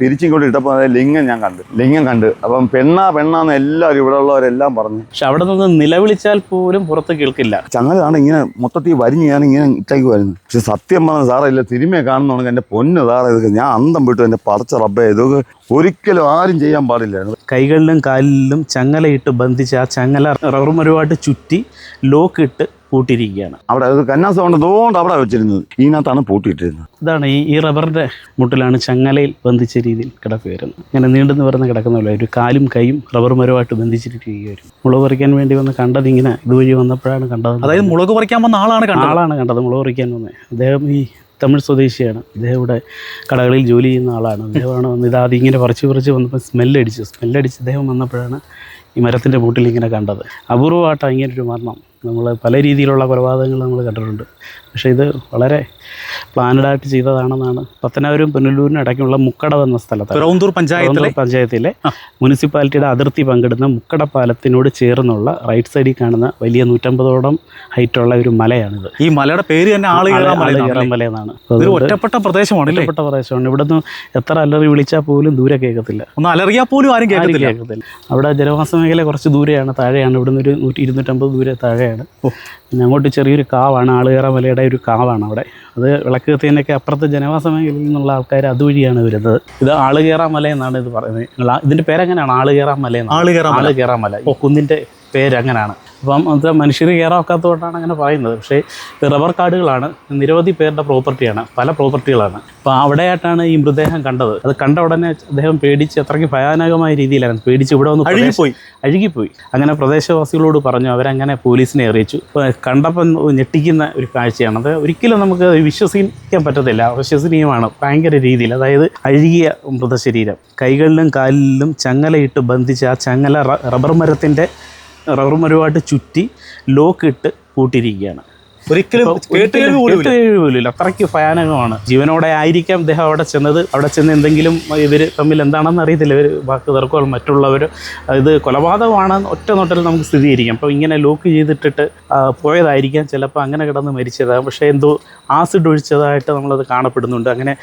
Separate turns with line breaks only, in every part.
തിരിച്ചിങ്ങോട്ട് ഇട്ടപ്പോൾ ലിംഗം ഞാൻ കണ്ടു. ലിംഗം കണ്ട്. അപ്പം പെണ്ണാ പെണ്ണാന്ന് എല്ലാവരും ഇവിടെ ഉള്ളവരെല്ലാം പറഞ്ഞു.
പക്ഷെ അവിടെ നിന്ന് നിലവിളിച്ചാൽ പോലും പുറത്ത് കേൾക്കില്ല.
ചങ്ങലാണ് ഇങ്ങനെ മൊത്തത്തിൽ വരിഞ്ഞ് ഞാൻ ഇങ്ങനെ ഇട്ടേക്ക് വരുന്നു. പക്ഷെ സത്യം പറഞ്ഞ സാറേ ഇല്ല തിരുമയെ കാണുന്നുണ്ടെങ്കിൽ എന്റെ പൊന്ന് സാറേ ഇതൊക്കെ ഞാൻ അന്തം വിട്ടു. എന്റെ പറച്ച റബ്ബേ ഇതൊക്കെ ഒരിക്കലും ആരും ചെയ്യാൻ പാടില്ലായിരുന്നു
കൈകളിലും കാലിലും ചങ്ങലയിട്ട് ബന്ധിച്ച് ആ ചങ്ങല റബ്ബർ മരമായിട്ട് ചുറ്റി ലോക്ക് ഇട്ട് പൂട്ടിയിരിക്കുകയാണ്.
അവിടെ അത് സൗണ്ട് അവിടെ വെച്ചിരുന്നത്. ഇതിനകത്താണ് പൂട്ടിയിട്ടിരുന്നത്.
ഇതാണ് ഈ ഈ റബ്ബറിന്റെ മുട്ടിലാണ് ചങ്ങലയിൽ ബന്ധിച്ച രീതിയിൽ കിടക്കു വരുന്നത് ഇങ്ങനെ നീണ്ടെന്ന് പറഞ്ഞ് കിടക്കുന്ന പോലെ ഒരു കാലും കൈയും റബ്ബർ മരമായിട്ട് ബന്ധിച്ചിരിക്കുകയായിരുന്നു. മുളക് പറിക്കാൻ വേണ്ടി വന്ന് കണ്ടത് ഇങ്ങനെ ഇതുവഴി വന്നപ്പോഴാണ് കണ്ടത്.
അതായത് മുളക് പറിക്കാൻ വന്ന ആളാണ് കണ്ടത്.
ആളാണ് കണ്ടത് മുളക് പറിക്കാൻ വന്നത് അദ്ദേഹം ഈ തമിഴ് സ്വദേശിയാണ്. അദ്ദേഹം ഇവിടെ കടകളിൽ ജോലി ചെയ്യുന്ന ആളാണ്. അദ്ദേഹമാണ് വന്ന് ഇതാദ്യം ഇങ്ങനെ പറിച്ച് പറിച്ച് വന്നപ്പോൾ സ്മെല്ലടിച്ചു സ്മെല്ലടിച്ച് അദ്ദേഹം വന്നപ്പോഴാണ് ഈ മരത്തിന്റെ മൂട്ടിൽ ഇങ്ങനെ കണ്ടത്. അപൂർവമായിട്ടാണ് ഇങ്ങനൊരു ഒരു മരണം നമ്മൾ പല രീതിയിലുള്ള കൊലപാതകങ്ങൾ നമ്മൾ കണ്ടിട്ടുണ്ട്. പക്ഷേ ഇത് വളരെ പ്ലാനഡായിട്ട് ചെയ്തതാണെന്നാണ് പത്തനാപുരം പുനലൂരിന് ഇടയ്ക്കുള്ള മുക്കട എന്ന സ്ഥലത്ത്.
റൗന്തൂർ പഞ്ചായത്തിലെ?
പഞ്ചായത്തിലെ മുനിസിപ്പാലിറ്റിയുടെ അതിർത്തി പങ്കിടുന്ന മുക്കട പാലത്തിനോട് ചേർന്നുള്ള റൈറ്റ് സൈഡിൽ കാണുന്ന വലിയ നൂറ്റമ്പതോളം ഹൈറ്റുള്ള ഒരു മലയാണിത്.
ഈ മലയുടെ പേര് തന്നെ ആൾ മല എന്നാണ് ഒറ്റപ്പെട്ട പ്രദേശമാണ്
ഒറ്റപ്പെട്ട പ്രദേശമാണ്. ഇവിടുന്ന് എത്ര അലറി വിളിച്ചാൽ പോലും ദൂരെ കേൾക്കത്തില്ല.
ഒന്ന് അലറിയാൽ പോലും ആരും കേൾക്കത്തില്ല.
അവിടെ ജനവാസ മേഖല കുറച്ച് ദൂരെയാണ് താഴെയാണ്. ഇവിടുന്ന് ഒരു നൂറ്റി ഇരുന്നൂറ്റമ്പത് ദൂരെ താഴെയാണ്. പിന്നെ അങ്ങോട്ട് ചെറിയൊരു കാവാണ് ആളുകേറ മലയുടെ ഒരു കാവാണ് അവിടെ. അത് വിളക്ക് കത്തിയതിനൊക്കെ അപ്പുറത്തെ ജനവാസ മേഖലയിൽ നിന്നുള്ള ആൾക്കാർ അതുവഴിയാണ് വരുന്നത്. ഇത് ആളുകയറ മല എന്നാണ് ഇത് പറയുന്നത്. ഇതിന്റെ പേരെങ്ങനെയാണ്? ആളുകയറ മല എന്നാണ്
മല
ആൾ മല ഈ കുന്നിന്റെ പേര് അങ്ങനെയാണ് അപ്പം അത് മനുഷ്യർ കയറാക്കാത്തതുകൊണ്ടാണ് അങ്ങനെ പറയുന്നത്. പക്ഷേ റബ്ബർ കാടുകളാണ്. നിരവധി പേരുടെ പ്രോപ്പർട്ടിയാണ്. പല പ്രോപ്പർട്ടികളാണ്. അപ്പോൾ അവിടെയായിട്ടാണ് ഈ മൃതദേഹം കണ്ടത്. അത് കണ്ട ഉടനെ അദ്ദേഹം പേടിച്ച് അത്രയ്ക്ക് ഭയാനകമായ രീതിയിലാണ് പേടിച്ച് ഇവിടെ വന്ന്
അഴുകിപ്പോയി.
അഴുകിപ്പോയി. അങ്ങനെ പ്രദേശവാസികളോട് പറഞ്ഞു അവരങ്ങനെ പോലീസിനെ അറിയിച്ചു. അപ്പോൾ കണ്ടപ്പം ഞെട്ടിക്കുന്ന ഒരു കാഴ്ചയാണ്. അത് ഒരിക്കലും നമുക്ക് വിശ്വസിക്കാൻ പറ്റത്തില്ല. അവിശ്വസനീയമാണ് ഭയങ്കര രീതിയിൽ. അതായത് അഴുകിയ മൃതശരീരം. കൈകളിലും കാലിലും ചങ്ങലയിട്ട് ബന്ധിച്ച് ആ ചങ്ങല റബ്ബർ മരത്തിന്റെ റബ്ബർ മരുവായിട്ട് ചുറ്റി ലോക്ക് ഇട്ട് പൂട്ടിയിരിക്കുകയാണ്.
ഒരിക്കലും പോലും.
അത്രയ്ക്ക് ഭയാനകമാണ്. ജീവനോടെ ആയിരിക്കാം അദ്ദേഹം അവിടെ ചെന്നത്. അവിടെ ചെന്ന് എന്തെങ്കിലും ഇവർ തമ്മിൽ എന്താണെന്ന് അറിയത്തില്ല. ഇവർ വാക്ക് തർക്കോ മറ്റുള്ളവർ ഇത് കൊലപാതകമാണ്. ഒറ്റ നോട്ടത്തിൽ നമുക്ക് സ്ഥിരീകരിക്കാം. അപ്പോൾ ഇങ്ങനെ ലോക്ക് ചെയ്തിട്ടിട്ട് പോയതായിരിക്കാം. ചിലപ്പോൾ അങ്ങനെ കിടന്ന് മരിച്ചതാണ് പക്ഷേ എന്തോ ആസിഡ് ഒഴിച്ചതായിട്ട് നമ്മളത് കാണപ്പെടുന്നുണ്ട്. അങ്ങനെ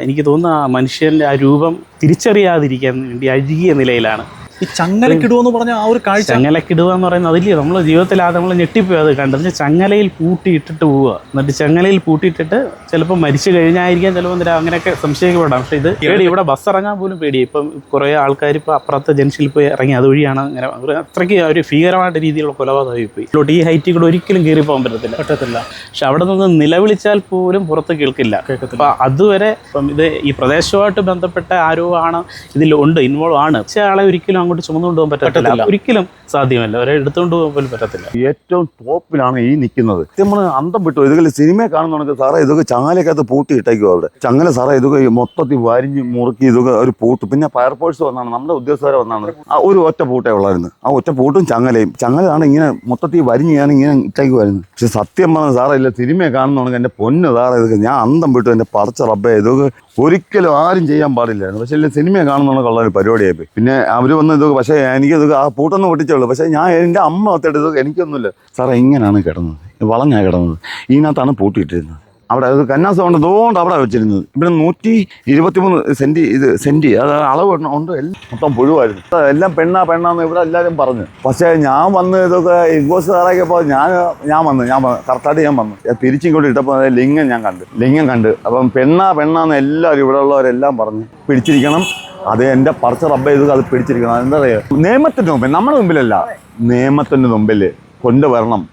എനിക്ക് തോന്നുന്നു ആ മനുഷ്യന്റെ ആ രൂപം തിരിച്ചറിയാതിരിക്കാൻ വേണ്ടി അഴുകിയ നിലയിലാണ്
ഈ ചങ്ങലക്കിടുവെന്ന് പറഞ്ഞ ആ ഒരു കാഴ്ച.
ചങ്ങലക്കിടുക എന്ന് പറയുന്നത് അതില്ലേ? നമ്മൾ ജീവിതത്തിൽ ആ നമ്മൾ ഞെട്ടിപ്പോയി അത് കണ്ടത്. ചങ്ങലയിൽ പൂട്ടിയിട്ടിട്ട് പോവുക. എന്നിട്ട് ചങ്ങലയിൽ പൂട്ടിയിട്ടിട്ട് ചിലപ്പോൾ മരിച്ചു കഴിഞ്ഞായിരിക്കാം ചിലപ്പോൾ അങ്ങനെയൊക്കെ സംശയിക്കപ്പെടാം. പക്ഷേ ഇത് പേടി ഇവിടെ ബസ് ഇറങ്ങാൻ പോലും പേടി ഇപ്പം കുറേ ആൾക്കാർ ഇപ്പോൾ അപ്പുറത്തെ ജംഗ്ഷനിൽ പോയി ഇറങ്ങി അതുവഴിയാണ് അങ്ങനെ അത്രയ്ക്ക് ഒരു ഭീകരമായിട്ട് രീതിയിലുള്ള കൊലപാതകമായി പോയി ഇതിലോട്ട് ഈ ഹൈറ്റിൽ കൂടെ ഒരിക്കലും കയറി പോകാൻ പറ്റത്തില്ല.
പറ്റത്തില്ല.
പക്ഷെ അവിടെ നിന്ന് നിലവിളിച്ചാൽ പോലും പുറത്ത് കേൾക്കില്ല.
കേൾക്കത്തില്ല.
അപ്പം അതുവരെ ഇപ്പം ഇത് ഈ പ്രദേശവുമായിട്ട് ബന്ധപ്പെട്ട ആരോ ആണ് ഇതിൽ ഉണ്ട് ഇൻവോൾവ് ആണ്. പക്ഷേ ആളെ ഒരിക്കലും അങ്ങോട്ട് ചുമന്നുകൊണ്ട് പോകാൻ പറ്റത്തില്ല. ഒരിക്കലും സാധ്യമല്ല. അവരെ എടുത്തുകൊണ്ട് പോകാൻ പോലും പറ്റത്തില്ല.
ഏറ്റവും ടോപ്പിലാണ് ഈ നിൽക്കുന്നത്. നമ്മൾ അന്തം വിട്ടു. ഇതൊക്കെ സിനിമ കാണുന്നുണ്ടെങ്കിൽ സാറേ ഇതൊക്കെ ചങ്ങലക്കകത്ത് പൂട്ടി ഇട്ടേക്കും അവിടെ. ചങ്ങല സാറേ ഇതൊക്കെ മൊത്തത്തിൽ വരിഞ്ഞ് മുറുക്കി ഇതൊക്കെ ഒരു പൂട്ട്. പിന്നെ ഫയർഫോഴ്സ് വന്നാണ്. നമ്മുടെ ഉദ്യോഗസ്ഥരെ വന്നാണ്. ആ ഒരു ഒറ്റ പൂട്ടേ ഉള്ളായിരുന്നു. ആ ഒറ്റ പൂട്ടും ചങ്ങലയും. ചങ്ങലാണ് ഇങ്ങനെ മൊത്തത്തിൽ വരിഞ്ഞ് ഞാൻ ഇങ്ങനെ ഇട്ടേക്ക് വരുന്നത് പക്ഷെ സത്യം പറഞ്ഞ സാറേ ഇല്ല സിനിമ കാണുന്നുണ്ടെങ്കിൽ എന്റെ പൊന്ന് സാറേ ഇതൊക്കെ ഞാൻ അന്തം വിട്ടു. എന്റെ പറച്ച റബ്ബേ ഇതൊക്കെ ഒരിക്കലും ആരും ചെയ്യാൻ പാടില്ലായിരുന്നു. പക്ഷെ ഇല്ല സിനിമയെ കാണുന്നുള്ള ഒരു പരിപാടിയായി പിന്നെ അവർ വന്ന് ഇതൊക്കെ പക്ഷേ എനിക്ക് ഇത് ആ പൂട്ടൊന്നും പൊട്ടിച്ചുള്ളൂ പക്ഷേ ഞാൻ എന്റെ അമ്മ ഒത്തിട്ട് ഇതൊക്കെ എനിക്കൊന്നുമില്ല. സാറേ ഇങ്ങനെയാണ് കിടന്നത്. വളഞ്ഞാണ് കിടന്നത്. ഇതിനകത്താണ് പൂട്ടിയിട്ടിരുന്നത്. അവിടെ അത് കന്നാസം കൊണ്ട് അതുകൊണ്ട് അവിടെ വെച്ചിരുന്നത്. ഇവിടെ നൂറ്റി ഇരുപത്തിമൂന്ന് സെന്റി ഇത് സെന്റി അത് അളവ് ഉണ്ട് ഉണ്ട് എല്ലാം മൊത്തം പുഴുവായിരുന്നു. എല്ലാം പെണ്ണാ പെണ്ണാന്ന് ഇവിടെ എല്ലാവരും പറഞ്ഞു. പക്ഷേ ഞാൻ വന്ന് ഇതൊക്കെ ഇൻകോസ് തയ്യാറാക്കിയപ്പോൾ ഞാൻ ഞാൻ വന്നു ഞാൻ കറക്റ്റായിട്ട് ഞാൻ വന്നു. തിരിച്ചിങ്ങോട്ട് ഇട്ടപ്പോൾ ലിംഗം ഞാൻ കണ്ടു ലിംഗം കണ്ട്. അപ്പം പെണ്ണാ പെണ്ണാന്ന് എല്ലാവരും ഇവിടെ ഉള്ളവരെല്ലാം പറഞ്ഞു പിടിച്ചിരിക്കണം. അത് എന്റെ പറച്ച റബ്ബ് ചെയ്ത് അത് പിടിച്ചിരിക്കണം. എന്താ പറയുക നിയമത്തിന്റെ മുമ്പിൽ നമ്മുടെ മുമ്പിലല്ല. നിയമത്തിന്റെ മുമ്പിൽ കൊണ്ടുവരണം.